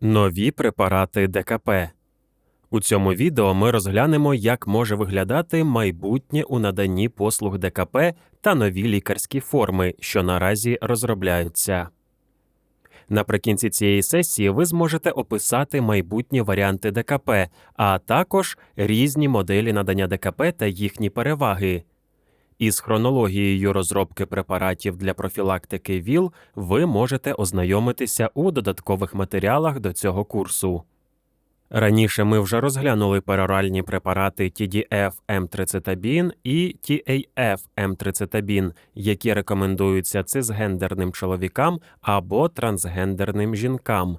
Нові препарати ДКП. У цьому відео ми розглянемо, як може виглядати майбутнє у наданні послуг ДКП та нові лікарські форми, що наразі розробляються. Наприкінці цієї сесії ви зможете описати майбутні варіанти ДКП, а також різні моделі надання ДКП та їхні переваги. Із хронологією розробки препаратів для профілактики ВІЛ ви можете ознайомитися у додаткових матеріалах до цього курсу. Раніше ми вже розглянули пероральні препарати TDF М-трицетабін і TAF М-трицетабін, які рекомендуються цисгендерним чоловікам або трансгендерним жінкам.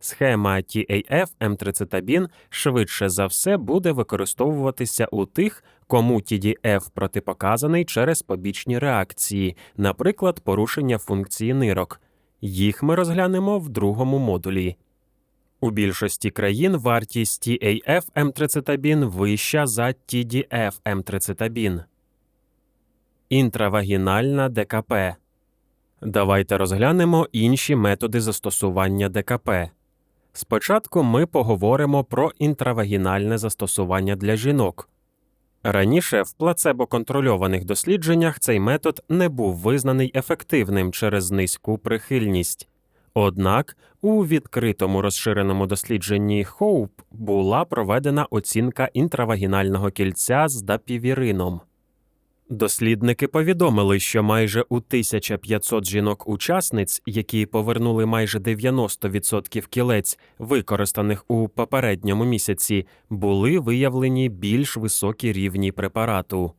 Схема TAF М-трицетабін швидше за все буде використовуватися у тих, кому TDF протипоказаний через побічні реакції, наприклад, порушення функції нирок. Їх ми розглянемо в другому модулі. У більшості країн вартість TAF М-трицетабін вища за TDF М-трицетабін. Інтравагінальна ДКП. Давайте розглянемо інші методи застосування ДКП. Спочатку ми поговоримо про інтравагінальне застосування для жінок. Раніше в плацебо-контрольованих дослідженнях цей метод не був визнаний ефективним через низьку прихильність. Однак у відкритому розширеному дослідженні HOPE була проведена оцінка інтравагінального кільця з дапівірином. Дослідники повідомили, що майже у 1500 жінок-учасниць, які повернули майже 90% кілець, використаних у попередньому місяці, були виявлені більш високі рівні препарату.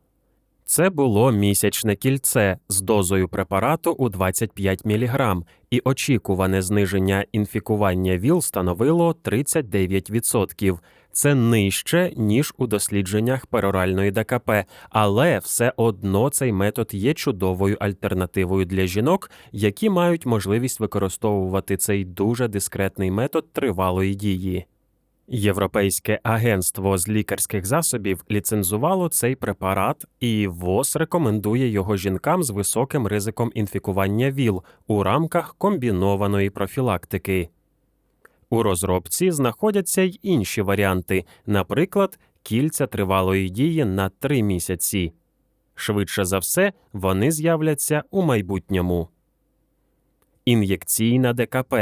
Це було місячне кільце з дозою препарату у 25 мг, і очікуване зниження інфікування ВІЛ становило 39%. Це нижче, ніж у дослідженнях пероральної ДКП, але все одно цей метод є чудовою альтернативою для жінок, які мають можливість використовувати цей дуже дискретний метод тривалої дії. Європейське агентство з лікарських засобів ліцензувало цей препарат, і ВОЗ рекомендує його жінкам з високим ризиком інфікування ВІЛ у рамках комбінованої профілактики. У розробці знаходяться й інші варіанти, наприклад, кільця тривалої дії на 3 місяці. Швидше за все, вони з'являться у майбутньому. Ін'єкційна ДКП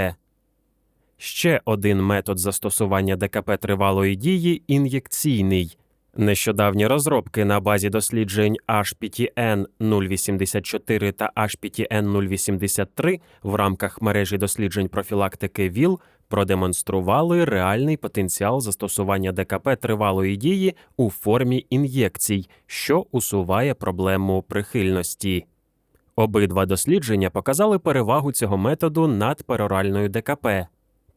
Ще один метод застосування ДКП тривалої дії ін'єкційний. Нещодавні розробки на базі досліджень HPTN 084 та HPTN 083 в рамках мережі досліджень профілактики ВІЛ продемонстрували реальний потенціал застосування ДКП тривалої дії у формі ін'єкцій, що усуває проблему прихильності. Обидва дослідження показали перевагу цього методу над пероральною ДКП.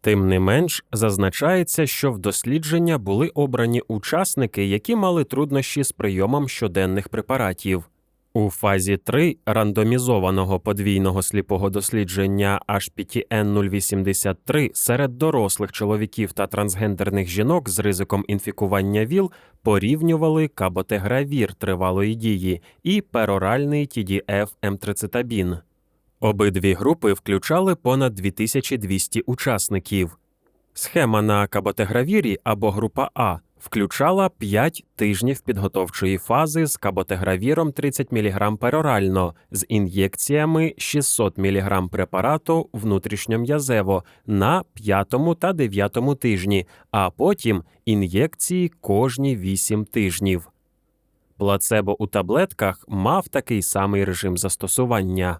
Тим не менш, зазначається, що в дослідження були обрані учасники, які мали труднощі з прийомом щоденних препаратів. У фазі 3 рандомізованого подвійного сліпого дослідження HPTN 083 серед дорослих чоловіків та трансгендерних жінок з ризиком інфікування ВІЛ порівнювали каботегравір тривалої дії і пероральний TDF М-трицетабін. Обидві групи включали понад 2200 учасників. Схема на каботегравірі або група А включала 5 тижнів підготовчої фази з каботегравіром 30 мг перорально з ін'єкціями 600 мг препарату внутрішньом'язево на 5 та 9 тижні, а потім ін'єкції кожні 8 тижнів. Плацебо у таблетках мав такий самий режим застосування.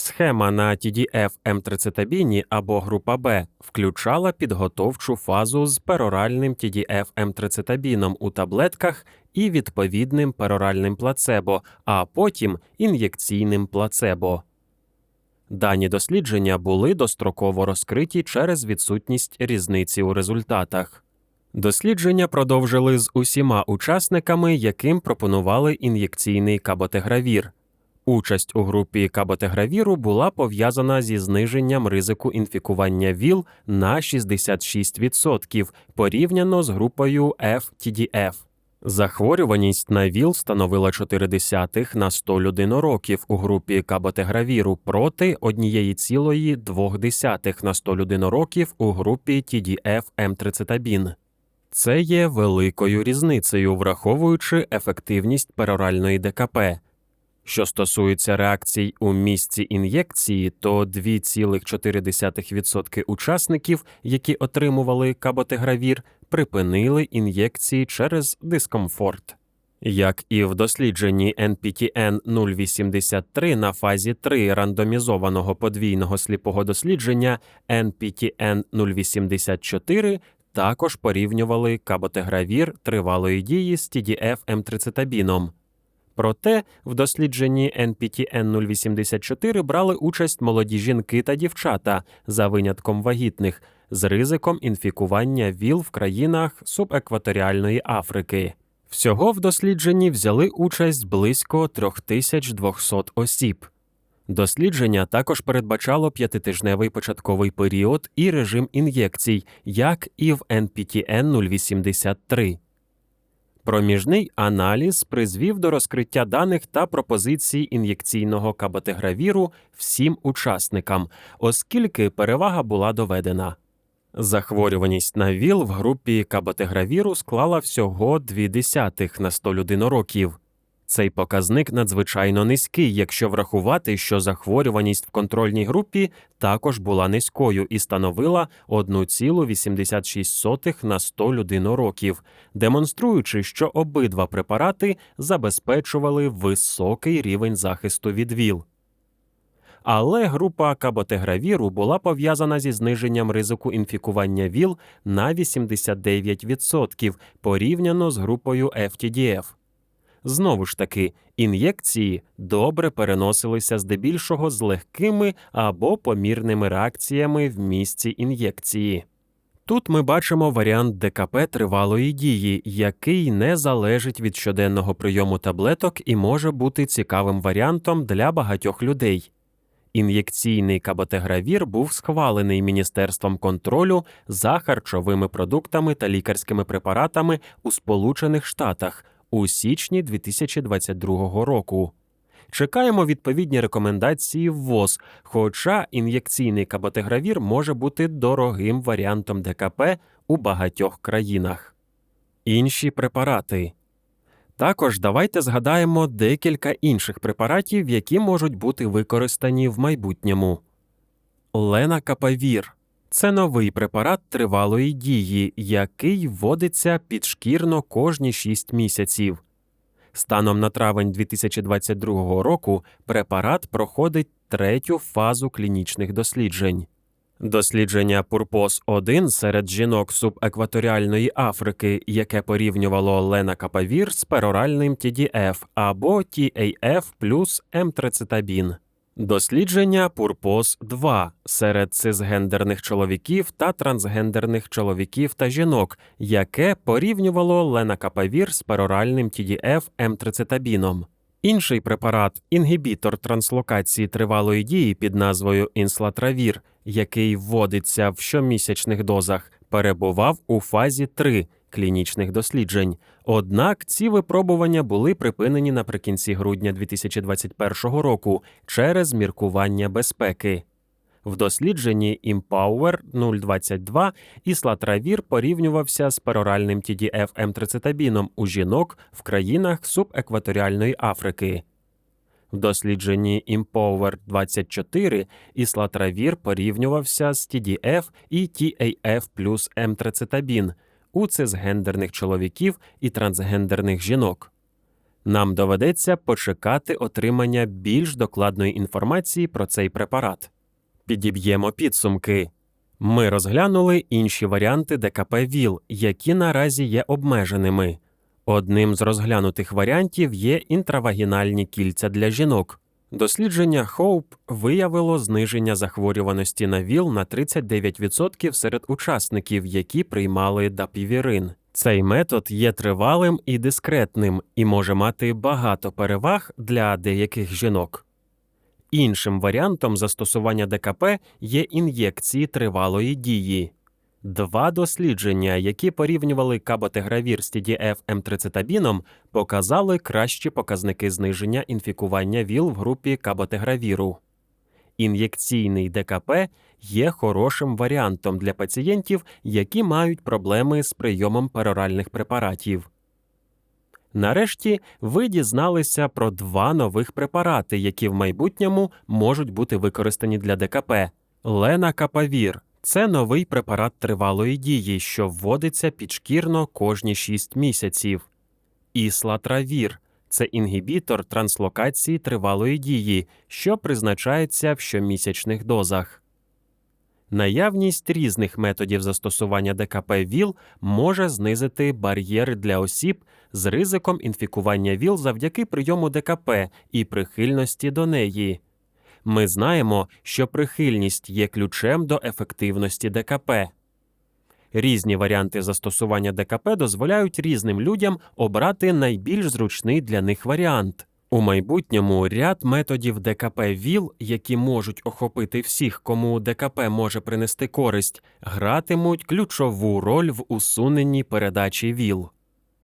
Схема на TDF М-трицетабіні або група Б включала підготовчу фазу з пероральним TDF М-трицетабіном у таблетках і відповідним пероральним плацебо, а потім ін'єкційним плацебо. Дані дослідження були достроково розкриті через відсутність різниці у результатах. Дослідження продовжили з усіма учасниками, яким пропонували ін'єкційний каботегравір. Участь у групі каботегравіру була пов'язана зі зниженням ризику інфікування ВІЛ на 66% порівняно з групою FTDF. Захворюваність на ВІЛ становила 0,4 на 100 людинороків у групі каботегравіру проти 1,2 на 100 людинороків у групі TDF М30. Це є великою різницею, враховуючи ефективність пероральної ДКП. Що стосується реакцій у місці ін'єкції, то 2,4% учасників, які отримували каботегравір, припинили ін'єкції через дискомфорт. Як і в дослідженні NPTN 083 на фазі 3 рандомізованого подвійного сліпого дослідження NPTN 084 також порівнювали каботегравір тривалої дії з TDF М30. Проте в дослідженні NPTN 084 брали участь молоді жінки та дівчата за винятком вагітних з ризиком інфікування ВІЛ в країнах субекваторіальної Африки. Всього в дослідженні взяли участь близько 3200 осіб. Дослідження також передбачало п'ятитижневий початковий період і режим ін'єкцій, як і в NPTN 083. Проміжний аналіз призвів до розкриття даних та пропозицій ін'єкційного каботегравіру всім учасникам, оскільки перевага була доведена. Захворюваність на ВІЛ в групі каботегравіру склала всього 0,2 на 100 людинороків. Цей показник надзвичайно низький, якщо врахувати, що захворюваність в контрольній групі також була низькою і становила 1,86 на 100 людинороків, демонструючи, що обидва препарати забезпечували високий рівень захисту від ВІЛ. Але група каботегравіру була пов'язана зі зниженням ризику інфікування ВІЛ на 89% порівняно з групою FTDF. Знову ж таки, ін'єкції добре переносилися здебільшого з легкими або помірними реакціями в місці ін'єкції. Тут ми бачимо варіант ДКП тривалої дії, який не залежить від щоденного прийому таблеток і може бути цікавим варіантом для багатьох людей. Ін'єкційний каботегравір був схвалений Міністерством контролю за харчовими продуктами та лікарськими препаратами у Сполучених Штатах у січні 2022 року. Чекаємо відповідні рекомендації ВОЗ, хоча ін'єкційний каботегравір може бути дорогим варіантом ДКП у багатьох країнах. Інші препарати. Також давайте згадаємо декілька інших препаратів, які можуть бути використані в майбутньому. Ленакапавір це новий препарат тривалої дії, який вводиться підшкірно кожні 6 місяців. Станом на травень 2022 року препарат проходить третю фазу клінічних досліджень. Дослідження Пурпос 1 серед жінок субекваторіальної Африки, яке порівнювало ленакапавір з пероральним TDF або TAF плюс М-трицетабін. Дослідження Пурпос 2 серед цисгендерних чоловіків та трансгендерних чоловіків та жінок, яке порівнювало ленакапавір з пероральним TDF М-трицетабіном. Інший препарат інгібітор транслокації тривалої дії під назвою інслатравір, який вводиться в щомісячних дозах, перебував у фазі 3 клінічних досліджень. Однак ці випробування були припинені наприкінці грудня 2021 року через міркування безпеки. В дослідженні Empower 022 іслатравір порівнювався з пероральним TDF М-трицетабіном у жінок в країнах субекваторіальної Африки. В дослідженні Empower 24 іслатравір порівнювався з TDF і TAF плюс М-трицетабін у цисгендерних чоловіків і трансгендерних жінок. Нам доведеться почекати отримання більш докладної інформації про цей препарат. Підіб'ємо підсумки. Ми розглянули інші варіанти ДКП ВІЛ, які наразі є обмеженими. Одним з розглянутих варіантів є інтравагінальні кільця для жінок. Дослідження Хоуп виявило зниження захворюваності на ВІЛ на 39% серед учасників, які приймали дапівірин. Цей метод є тривалим і дискретним і може мати багато переваг для деяких жінок. Іншим варіантом застосування ДКП є ін'єкції тривалої дії. Два дослідження, які порівнювали каботегравір з TDF М30 показали кращі показники зниження інфікування ВІЛ в групі каботегравіру. Ін'єкційний ДКП є хорошим варіантом для пацієнтів, які мають проблеми з прийомом пероральних препаратів. Нарешті ви дізналися про два нових препарати, які в майбутньому можуть бути використані для ДКП. Ленакапавір – це новий препарат тривалої дії, що вводиться підшкірно кожні 6 місяців. Іслатравір – це інгібітор транслокації тривалої дії, що призначається в щомісячних дозах. Наявність різних методів застосування ДКП ВІЛ може знизити бар'єри для осіб з ризиком інфікування ВІЛ завдяки прийому ДКП і прихильності до неї. Ми знаємо, що прихильність є ключем до ефективності ДКП. Різні варіанти застосування ДКП дозволяють різним людям обрати найбільш зручний для них варіант. У майбутньому ряд методів ДКП ВІЛ, які можуть охопити всіх, кому ДКП може принести користь, гратимуть ключову роль в усуненні передачі ВІЛ.